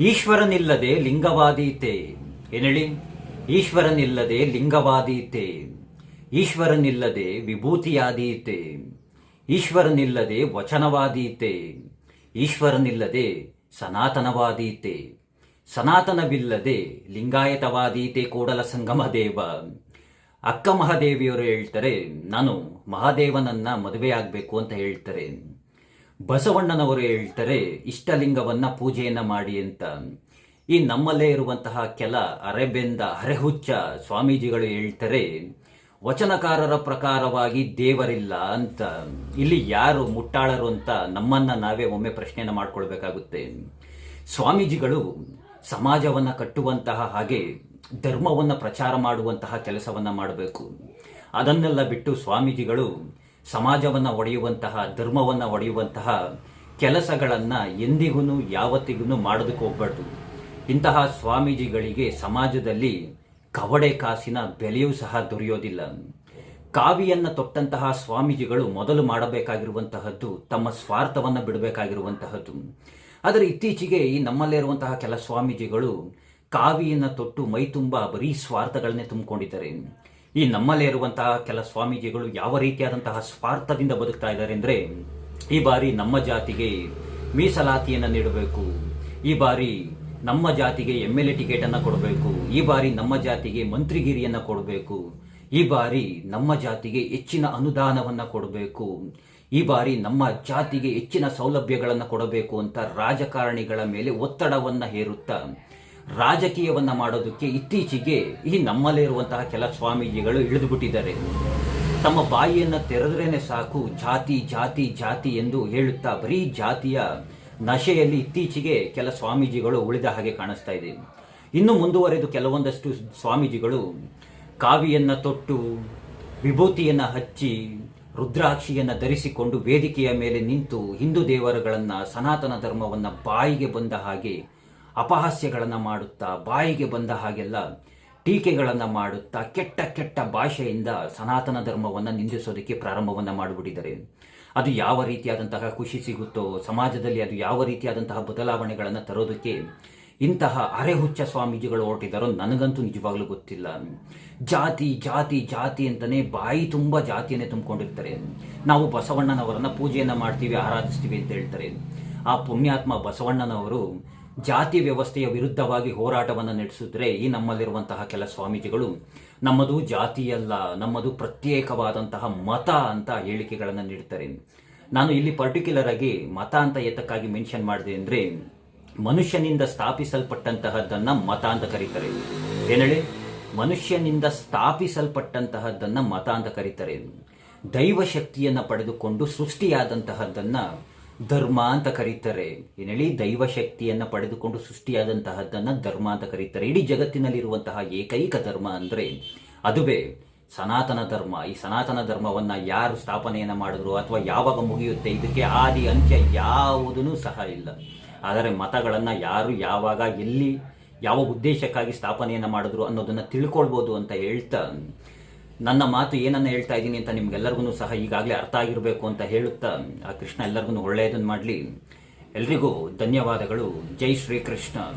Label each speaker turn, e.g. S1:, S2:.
S1: ಈಶ್ವರನಿಲ್ಲದೆ ಲಿಂಗವಾದೀತೆ. ಏನೇಳಿ? ಈಶ್ವರನಿಲ್ಲದೆ ಲಿಂಗವಾದೀತೆ. ಈಶ್ವರನಿಲ್ಲದೆ ವಿಭೂತಿಯಾದೀತೆ. ಈಶ್ವರನಿಲ್ಲದೆ ವಚನವಾದೀತೆ. ಈಶ್ವರನಿಲ್ಲದೆ ಸನಾತನವಾದೀತೆ. ಸನಾತನವಿಲ್ಲದೆ ಲಿಂಗಾಯತವಾದೀತೆ ಕೂಡಲ ಸಂಗಮ ದೇವ ಅಕ್ಕ ಮಹಾದೇವಿಯವರು ಹೇಳ್ತಾರೆ, ನಾನು ಮಹಾದೇವನನ್ನ ಮದುವೆ ಆಗಬೇಕು ಅಂತ ಹೇಳ್ತಾರೆ. ಬಸವಣ್ಣನವರು ಹೇಳ್ತಾರೆ, ಇಷ್ಟಲಿಂಗವನ್ನ ಪೂಜೆಯನ್ನ ಮಾಡಿ ಅಂತ. ಈ ನಮ್ಮಲ್ಲೇ ಇರುವಂತಹ ಕೆಲ ಅರೆಬೆಂದ ಅರೆಹುಚ್ಚ ಸ್ವಾಮೀಜಿಗಳು ಹೇಳ್ತಾರೆ, ವಚನಕಾರರ ಪ್ರಕಾರವಾಗಿ ದೇವರಿಲ್ಲ ಅಂತ. ಇಲ್ಲಿ ಯಾರು ಮುಟ್ಟಾಳರು ಅಂತ ನಮ್ಮನ್ನ ನಾವೇ ಒಮ್ಮೆ ಪ್ರಶ್ನೆಯನ್ನು ಮಾಡ್ಕೊಳ್ಬೇಕಾಗುತ್ತೆ. ಸ್ವಾಮೀಜಿಗಳು ಸಮಾಜವನ್ನ ಕಟ್ಟುವಂತಹ ಹಾಗೆ ಧರ್ಮವನ್ನ ಪ್ರಚಾರ ಮಾಡುವಂತಹ ಕೆಲಸವನ್ನ ಮಾಡಬೇಕು. ಅದನ್ನೆಲ್ಲ ಬಿಟ್ಟು ಸ್ವಾಮೀಜಿಗಳು ಸಮಾಜವನ್ನ ಒಡೆಯುವಂತಹ, ಧರ್ಮವನ್ನ ಒಡೆಯುವಂತಹ ಕೆಲಸಗಳನ್ನ ಎಂದಿಗೂ ಯಾವತ್ತಿಗೂ ಮಾಡೋದಕ್ಕೆ ಹೋಗ್ಬಾರ್ದು. ಇಂತಹ ಸ್ವಾಮೀಜಿಗಳಿಗೆ ಸಮಾಜದಲ್ಲಿ ಕವಡೆ ಕಾಸಿನ ಬೆಲೆಯೂ ಸಹ ದೊರೆಯೋದಿಲ್ಲ. ಕಾವಿಯನ್ನ ತೊಟ್ಟಂತಹ ಸ್ವಾಮೀಜಿಗಳು ಮೊದಲು ಮಾಡಬೇಕಾಗಿರುವಂತಹದ್ದು, ತಮ್ಮ ಸ್ವಾರ್ಥವನ್ನ ಬಿಡಬೇಕಾಗಿರುವಂತಹದ್ದು. ಆದರೆ ಇತ್ತೀಚೆಗೆ ಈ ನಮ್ಮಲ್ಲಿರುವಂತಹ ಕೆಲ ಸ್ವಾಮೀಜಿಗಳು ಕಾವಿಯನ್ನ ತೊಟ್ಟು ಮೈ ತುಂಬ ಬರೀ ಸ್ವಾರ್ಥಗಳನ್ನೇ ತುಂಬಿಕೊಂಡಿದ್ದಾರೆ. ಈ ನಮ್ಮಲ್ಲೇ ಇರುವಂತಹ ಕೆಲ ಸ್ವಾಮೀಜಿಗಳು ಯಾವ ರೀತಿಯಾದಂತಹ ಸ್ವಾರ್ಥದಿಂದ ಬದುಕ್ತಾ ಇದ್ದಾರೆ ಅಂದರೆ, ಈ ಬಾರಿ ನಮ್ಮ ಜಾತಿಗೆ ಮೀಸಲಾತಿಯನ್ನು ನೀಡಬೇಕು. ಈ ಬಾರಿ ನಮ್ಮ ಜಾತಿಗೆ ಎಂ ಎಲ್ ಎ ಟಿಕೆಟನ್ನು ಕೊಡಬೇಕು. ಈ ಬಾರಿ ನಮ್ಮ ಜಾತಿಗೆ ಮಂತ್ರಿಗಿರಿಯನ್ನು ಕೊಡಬೇಕು. ಈ ಬಾರಿ ನಮ್ಮ ಜಾತಿಗೆ ಹೆಚ್ಚಿನ ಅನುದಾನವನ್ನು ಕೊಡಬೇಕು. ಈ ಬಾರಿ ನಮ್ಮ ಜಾತಿಗೆ ಹೆಚ್ಚಿನ ಸೌಲಭ್ಯಗಳನ್ನು ಕೊಡಬೇಕು ಅಂತ ರಾಜಕಾರಣಿಗಳ ಮೇಲೆ ಒತ್ತಡವನ್ನು ಹೇರುತ್ತಾ ರಾಜಕೀಯವನ್ನ ಮಾಡೋದಕ್ಕೆ ಇತ್ತೀಚೆಗೆ ಈ ನಮ್ಮಲ್ಲಿರುವಂತಹ ಕೆಲ ಸ್ವಾಮೀಜಿಗಳು ಇಳಿದು ಬಿಟ್ಟಿದ್ದಾರೆ ತಮ್ಮ ಬಾಯಿಯನ್ನ ತೆರೆದ್ರೇನೆ ಸಾಕು, ಜಾತಿ ಜಾತಿ ಜಾತಿ ಎಂದು ಹೇಳುತ್ತಾ ಬರೀ ಜಾತಿಯ ನಶೆಯಲ್ಲಿ ಇತ್ತೀಚೆಗೆ ಕೆಲ ಸ್ವಾಮೀಜಿಗಳು ಉಳಿದ ಹಾಗೆ ಕಾಣಿಸ್ತಾ ಇದೆ. ಇನ್ನು ಮುಂದುವರೆದು ಕೆಲವೊಂದಷ್ಟು ಸ್ವಾಮೀಜಿಗಳು ಕಾವಿಯನ್ನ ತೊಟ್ಟು, ವಿಭೂತಿಯನ್ನ ಹಚ್ಚಿ, ರುದ್ರಾಕ್ಷಿಯನ್ನು ಧರಿಸಿಕೊಂಡು ವೇದಿಕೆಯ ಮೇಲೆ ನಿಂತು ಹಿಂದೂ ದೇವರುಗಳನ್ನ ಸನಾತನ ಧರ್ಮವನ್ನ ಬಾಯಿಗೆ ಬಂದ ಹಾಗೆ ಅಪಹಾಸ್ಯಗಳನ್ನ ಮಾಡುತ್ತಾ, ಬಾಯಿಗೆ ಬಂದ ಹಾಗೆಲ್ಲ ಟೀಕೆಗಳನ್ನು ಮಾಡುತ್ತಾ, ಕೆಟ್ಟ ಕೆಟ್ಟ ಭಾಷೆಯಿಂದ ಸನಾತನ ಧರ್ಮವನ್ನು ನಿಂದಿಸೋದಕ್ಕೆ ಪ್ರಾರಂಭವನ್ನು ಮಾಡಿಬಿಟ್ಟಿದ್ದಾರೆ. ಅದು ಯಾವ ರೀತಿಯಾದಂತಹ ಖುಷಿ ಸಿಗುತ್ತೋ, ಸಮಾಜದಲ್ಲಿ ಅದು ಯಾವ ರೀತಿಯಾದಂತಹ ಬದಲಾವಣೆಗಳನ್ನು ತರೋದಕ್ಕೆ ಇಂತಹ ಅರೆಹುಚ್ಚ ಸ್ವಾಮೀಜಿಗಳು ಹೊರಟಿದ್ದಾರೋ ನನಗಂತೂ ನಿಜವಾಗ್ಲೂ ಗೊತ್ತಿಲ್ಲ. ಜಾತಿ ಜಾತಿ ಜಾತಿ ಅಂತಾನೆ ಬಾಯಿ ತುಂಬ ಜಾತಿಯನ್ನೇ ತುಂಬಿಕೊಂಡಿರ್ತಾರೆ. ನಾವು ಬಸವಣ್ಣನವರನ್ನ ಪೂಜೆಯನ್ನ ಮಾಡ್ತೀವಿ, ಆರಾಧಿಸ್ತೀವಿ ಅಂತ ಹೇಳ್ತಾರೆ. ಆ ಪುಣ್ಯಾತ್ಮ ಬಸವಣ್ಣನವರು ಜಾತಿ ವ್ಯವಸ್ಥೆಯ ವಿರುದ್ಧವಾಗಿ ಹೋರಾಟವನ್ನು ನಡೆಸಿದ್ರೆ ಈ ನಮ್ಮಲ್ಲಿರುವಂತಹ ಕೆಲ ಸ್ವಾಮೀಜಿಗಳು ನಮ್ಮದು ಜಾತಿಯಲ್ಲ, ನಮ್ಮದು ಪ್ರತ್ಯೇಕವಾದಂತಹ ಮತ ಅಂತ ಹೇಳಿಕೆಗಳನ್ನು ನೀಡ್ತಾರೆ. ನಾನು ಇಲ್ಲಿ ಪರ್ಟಿಕ್ಯುಲರ್ ಆಗಿ ಮತ ಅಂತ ಏತಕ್ಕಾಗಿ ಮೆನ್ಷನ್ ಮಾಡಿದೆ ಅಂದ್ರೆ ಮನುಷ್ಯನಿಂದ ಸ್ಥಾಪಿಸಲ್ಪಟ್ಟಂತಹದ್ದನ್ನ ಮತ ಅಂತ ಕರೀತಾರೆ. ಏನೇಳಿ? ಮನುಷ್ಯನಿಂದ ಸ್ಥಾಪಿಸಲ್ಪಟ್ಟಂತಹದ್ದನ್ನ ಮತ ಅಂತ ಕರೀತಾರೆ. ದೈವ ಶಕ್ತಿಯನ್ನ ಪಡೆದುಕೊಂಡು ಸೃಷ್ಟಿಯಾದಂತಹದ್ದನ್ನ ಧರ್ಮ ಅಂತ ಕರೀತಾರೆ. ಏನೇಳಿ? ದೈವ ಶಕ್ತಿಯನ್ನ ಪಡೆದುಕೊಂಡು ಸೃಷ್ಟಿಯಾದಂತಹದ್ದನ್ನ ಧರ್ಮ ಅಂತ ಕರೀತಾರೆ. ಇಡೀ ಜಗತ್ತಿನಲ್ಲಿರುವಂತಹ ಏಕೈಕ ಧರ್ಮ ಅಂದ್ರೆ ಅದುವೇ ಸನಾತನ ಧರ್ಮ. ಈ ಸನಾತನ ಧರ್ಮವನ್ನ ಯಾರು ಸ್ಥಾಪನೆಯನ್ನ ಮಾಡಿದ್ರು ಅಥವಾ ಯಾವಾಗ ಮುಗಿಯುತ್ತೆ, ಇದಕ್ಕೆ ಆದಿ ಅಂತ್ಯ ಯಾವುದೂ ಸಹ ಇಲ್ಲ. ಆದರೆ ಮತಗಳನ್ನ ಯಾರು ಯಾವಾಗ, ಎಲ್ಲಿ, ಯಾವ ಉದ್ದೇಶಕ್ಕಾಗಿ ಸ್ಥಾಪನೆಯನ್ನ ಮಾಡಿದ್ರು ಅನ್ನೋದನ್ನ ತಿಳ್ಕೊಳ್ಬೋದು ಅಂತ ಹೇಳ್ತಾ ನನ್ನ ಮಾತು ಏನನ್ನ ಹೇಳ್ತಾ ಇದ್ದೀನಿ ಅಂತ ನಿಮ್ಗೆಲ್ಲರಿಗೂ ಸಹ ಈಗಾಗಲೇ ಅರ್ಥ ಆಗಿರಬೇಕು ಅಂತ ಹೇಳುತ್ತಾ, ಆ ಕೃಷ್ಣ ಎಲ್ಲರಿಗೂ ಒಳ್ಳೆಯದನ್ನು ಮಾಡಲಿ. ಎಲ್ರಿಗೂ ಧನ್ಯವಾದಗಳು. ಜೈ ಶ್ರೀಕೃಷ್ಣ.